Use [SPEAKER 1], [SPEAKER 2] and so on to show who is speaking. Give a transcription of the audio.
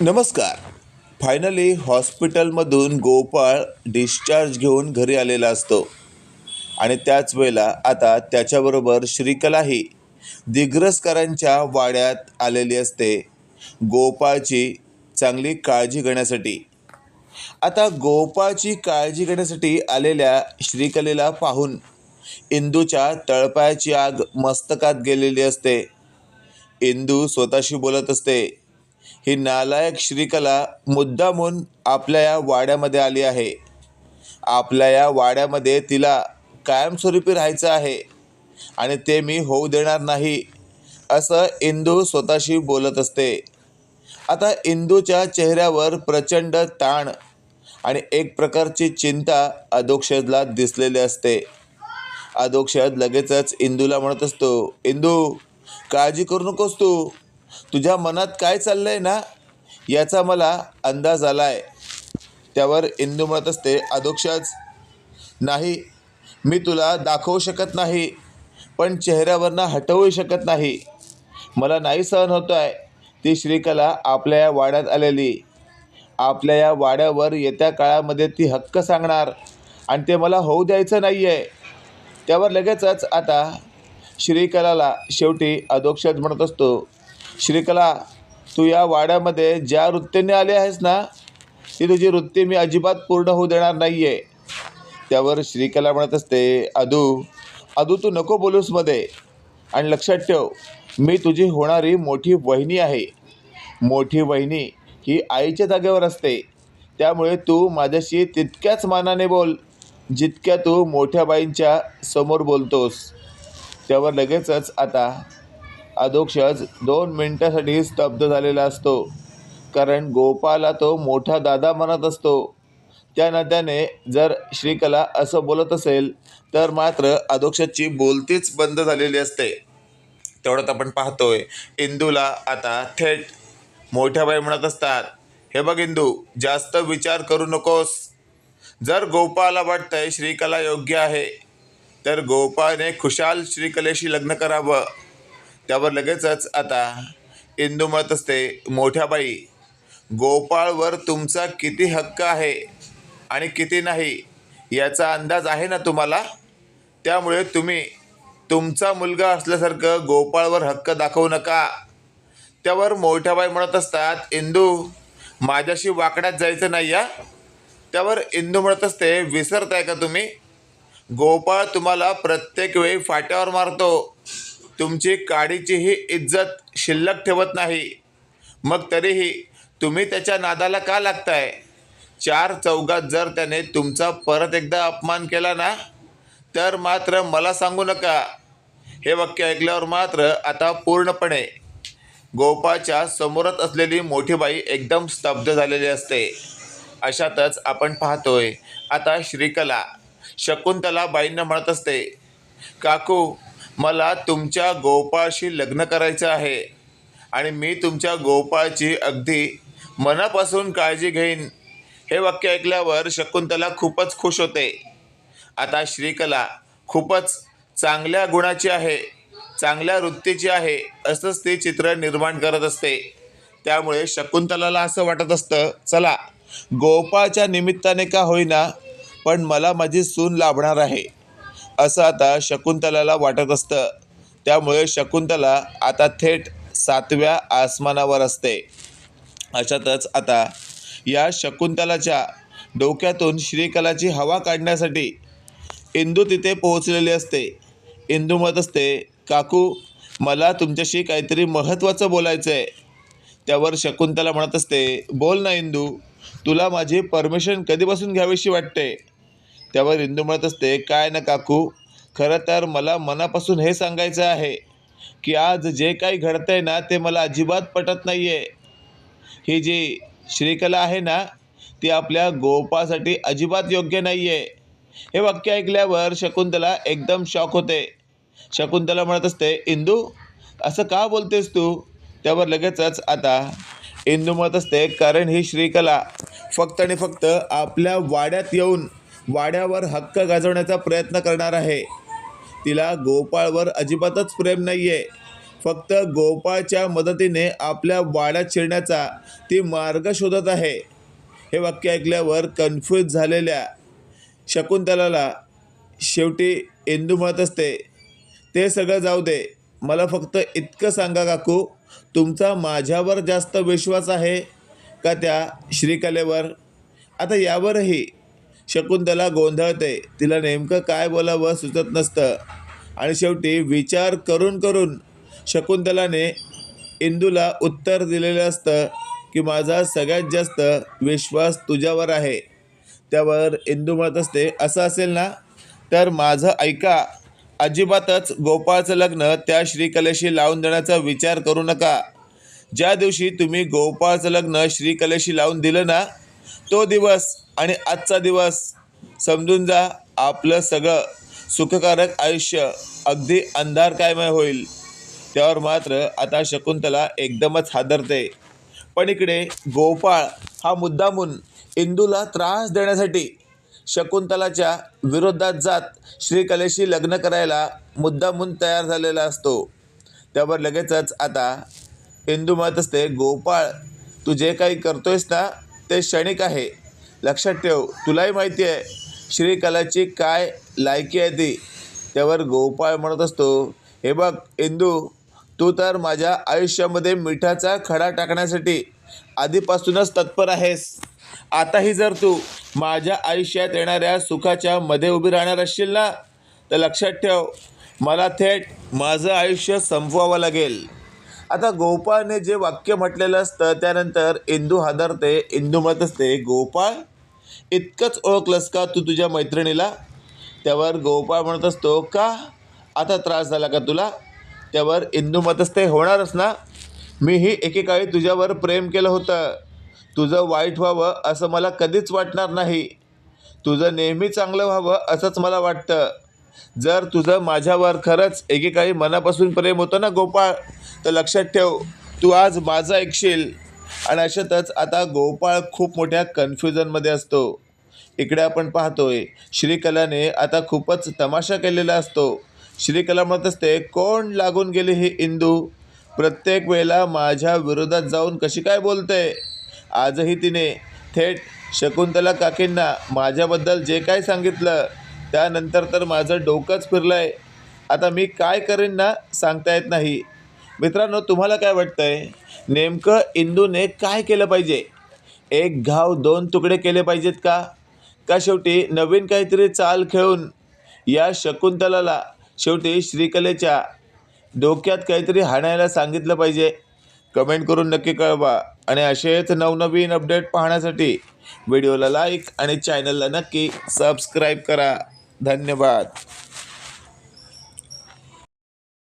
[SPEAKER 1] नमस्कार. फायनली हॉस्पिटलमधून गोपाळ डिस्चार्ज घेऊन घरी आलेला असतो. आणि त्याच वेळेला आता त्याच्याबरोबर श्रीकलाही दिग्रसकरांच्या वाड्यात आलेली असते. गोपाळची चांगली काळजी घेण्यासाठी. आता गोपाळची काळजी घेण्यासाठी आलेल्या श्रीकलेला पाहून इंदूच्या तळपायाची आग मस्तकात गेलेली असते. इंदू स्वतःशी बोलत असते. ही नालायक श्रीकला मुद्दामून आपल्या या वाड्यामध्ये आली आहे. आपल्या या वाड्यामध्ये तिला कायमस्वरूपी राहायचं आहे आणि ते मी होऊ देणार नाही असं इंदू स्वतःशी बोलत असते. आता इंदूच्या चेहऱ्यावर प्रचंड ताण आणि एक प्रकारची चिंता अधोक्षजला दिसलेली असते. अधोक्षज लगेचच इंदूला म्हणत असतो इंदू काळजी करू नकोस तू. तुझ्या मनात काय चाललं आहे ना याचा मला अंदाज आला आहे त्यावर इंदू म्हणत असते अधोक्षच. नाही मी तुला दाखवू शकत नाही पण चेहऱ्यावरनं हटवू शकत नाही. मला नाही सहन होतो आहे ती श्रीकला आपल्या या वाड्यात आलेली. आपल्या या वाड्यावर येत्या काळामध्ये ती हक्क सांगणार आणि ते मला होऊ द्यायचं नाही आहे त्यावर लगेचच आता श्रीकलाला शेवटी अधोक्षज म्हणत असतो. श्रीकला तू या वाड्यामध्ये ज्या वृत्तीने आली आहेस ना ती तुझी वृत्ती मी अजिबात पूर्ण होऊ देणार नाही आहे त्यावर श्रीकला म्हणत असते अदू अदू तू नको बोलूसमध्ये. आणि लक्षात ठेव मी तुझी होणारी मोठी वहिनी आहे. मोठी वहिनी ही आईच्या जागेवर असते. त्यामुळे तू माझ्याशी तितक्याच मानाने बोल जितक्या तू मोठ्या बाईंच्या समोर बोलतोस. त्यावर लगेचच आता अधोक्षज दोन मिनटासाठी स्तब्ध झालेला असतो. कारण गोपाला तो मोठा दादा म्हणत असतो. त्या नात्याने जर श्रीकला असं बोलत असेल तर मात्र अधोक्षजची बोलतीच बंद झालेली असते. तेवढ्यात आपण पाहतोय इंदूला आता थेट मोठ्या बाई म्हणत असतात हे बघ इंदू जास्त विचार करू नकोस. जर गोपाला वाटतंय श्रीकला योग्य आहे तर गोपाने खुशाल श्रीकलेशी लग्न करावं. त्यावर लगेचच आता इंदू म्हणत असते मोठ्या बाई गोपाळवर तुमचा किती हक्क आहे आणि किती नाही याचा अंदाज आहे ना तुम्हाला? त्यामुळे तुम्ही तुमचा मुलगा असल्यासारखं गोपाळवर हक्क दाखवू नका. त्यावर मोठ्या बाई म्हणत असतात इंदू माझ्याशी वाकड्यात जायचं नाही या त्यावर इंदू म्हणत असते विसरताय का तुम्ही? गोपाळ तुम्हाला प्रत्येक वेळी फाट्यावर मारतो. तुमची काडीचीही इज्जत शिल्लक ठेवत नाही. मग तरीही तुम्ही त्याच्या नादाला का लागताय? चार चौघात जर त्याने तुमचा परत एकदा अपमान केला ना तर मात्र मला सांगू नका. हे वाक्य ऐकल्यावर मात्र आता पूर्णपणे गोपाच्या समोरच असलेली मोठी बाई एकदम स्तब्ध झालेली असते. अशातच आपण पाहतोय आता श्रीकला शकुंतला बाईंना म्हणत असते काकू मला तुमच्या गोपाळशी लग्न करायचं आहे आणि मी तुमच्या गोपाळची अगदी मनापासून काळजी घेईन. हे वाक्य ऐकल्यावर शकुंतला खूपच खुश होते. आता श्रीकला खूपच चांगल्या गुणाची आहे चांगल्या वृत्तीची आहे असंच ते चित्र निर्माण करत असते. त्यामुळे शकुंतलाला असं वाटत असतं चला गोपाळच्या निमित्ताने का होईना पण मला माझी सून लाभणार आहे. असं आता शकुंतलाला वाटत असतं. त्यामुळे शकुंतला आता थेट सातव्या आसमानावर असते. अशातच आता या शकुंतलाच्या डोक्यातून श्रीकलाची हवा काढण्यासाठी इंदू तिथे पोहोचलेली असते. इंदू म्हणत असते काकू मला तुमच्याशी काहीतरी महत्त्वाचं बोलायचं आहे त्यावर शकुंतला म्हणत असते बोल ना इंदू तुला माझी परमिशन कधीपासून घ्यावीशी वाटते? त्यावर इंदू म्हणत असते काय ना काकू खरं तर मला मनापासून हे सांगायचं आहे की आज जे काही घडतं आहे ना ते मला अजिबात पटत नाही आहे ही जी श्रीकला आहे ना ती आपल्या गोपासाठी अजिबात योग्य नाही आहे हे वाक्य ऐकल्यावर शकुंतला एकदम शॉक होते. शकुंतला म्हणत असते इंदू असं का बोलतेस तू? त्यावर लगेचच आता इंदू म्हणत असते कारण ही श्रीकला फक्त आणि फक्त आपल्या वाड्यात येऊन वाड्यावर हक्क गाजवण्याचा प्रयत्न करणार आहे. तिला गोपाळवर अजिबातच प्रेम नाही आहे फक्त गोपाळच्या मदतीने आपल्या वाड्यात शिरण्याचा ती मार्ग शोधत आहे. हे वाक्य ऐकल्यावर कन्फ्यूज झालेल्या शकुंतलाला शेवटी इंदू म्हणत असते ते सगळं जाऊ दे. मला फक्त इतकं सांगा काकू तुमचा माझ्यावर जास्त विश्वास आहे का त्या श्रीकलेवर? आता यावरही शकुंतला गोंधळते. तिला नेमकं काय बोलावं सुचत नसतं. आणि शेवटी विचार करून करून शकुंतलाने इंदूला उत्तर दिलेलं असतं की माझा सगळ्यात जास्त विश्वास तुझ्यावर आहे. त्यावर इंदू म्हणत असते असं असेल ना? तर माझं ऐका. अजिबातच गोपाळचं लग्न त्या श्रीकलेशी लावून देण्याचा विचार करू नका. ज्या दिवशी तुम्ही गोपाळचं लग्न श्रीकलेशी लावून दिलं ना तो दिवस आणि आजचा दिवस समजून जा आपलं सगळं सुखकारक आयुष्य अगदी अंधार कायमय होईल. त्यावर मात्र आता शकुंतला एकदमच हादरते. पण इकडे गोपाळ हा मुद्दामून इंदूला त्रास देण्यासाठी शकुंतलाच्या विरोधात जात श्रीकलेशी लग्न करायला मुद्दामून तयार झालेला असतो. त्यावर लगेचच आता इंदू म्हणत असते गोपाळ तू जे काही करतोयस ना ते क्षणिक आहे. लक्षात ठेव तुलाही माहिती आहे श्रीकलाची काय लायकी आहे ती. त्यावर गोपाळ म्हणत असतो हे बघ इंदू तू तर माझ्या आयुष्यामध्ये मिठाचा खडा टाकण्यासाठी आधीपासूनच तत्पर आहेस. आताही जर तू माझ्या आयुष्यात येणाऱ्या सुखाच्या मध्ये उभी राहणार असशील ना तर लक्षात ठेव मला थेट माझं आयुष्य संपवावं लागेल. आता गोपाळने जे वाक्य म्हटलेलं असतं त्यानंतर इंदू हादरते इंदू म्हणत असते गोपाळ इतकंच ओळखलंस का तू तुझ्या मैत्रिणीला? त्यावर गोपाळ म्हणत असतो का? आता त्रास झाला का तुला? त्यावर इंदू म्हणत असते होणारच ना. मीही एकेकाळी तुझ्यावर प्रेम केलं होतं. तुझं वाईट व्हावं असं मला कधीच वाटणार नाही. तुझं नेहमी चांगलं व्हावं असंच मला वाटतं. जर तुझं माझ्यावर खरंच एकेकाळी मनापासून प्रेम होतं ना गोपाळ तर लक्षात ठेव तू आज माझं ऐकशील. आणि अशातच आता गोपाळ खूप मोठ्या कन्फ्युजनमध्ये असतो. इकडे आपण पाहतोय श्रीकलाने आता खूपच तमाशा केलेला असतो. श्रीकला म्हणत असते कोण लागून गेले हे इंदू? प्रत्येक वेळेला माझ्या विरोधात जाऊन कशी काय बोलते? आजही तिने थेट शकुंतला काकींना माझ्याबद्दल जे काय सांगितलं त्यानंतर तर माझं डोकंच फिरलं आहे आता मी काय करेन ना सांगता येत नाही. मित्रांनो तुम्हाला काय वाटतं आहे नेमकं इंदूने काय केलं पाहिजे? एक घाव दोन तुकडे केले पाहिजेत का? का शेवटी नवीन काहीतरी चाल खेळून या शकुंतलाला शेवटी श्रीकलेच्या डोक्यात काहीतरी हाणायला सांगितलं पाहिजे? कमेंट करून नक्की कळवा. आणि असेच नवनवीन अपडेट पाहण्यासाठी व्हिडिओला लाईक आणि चॅनलला नक्की सबस्क्राईब करा. धन्यवाद.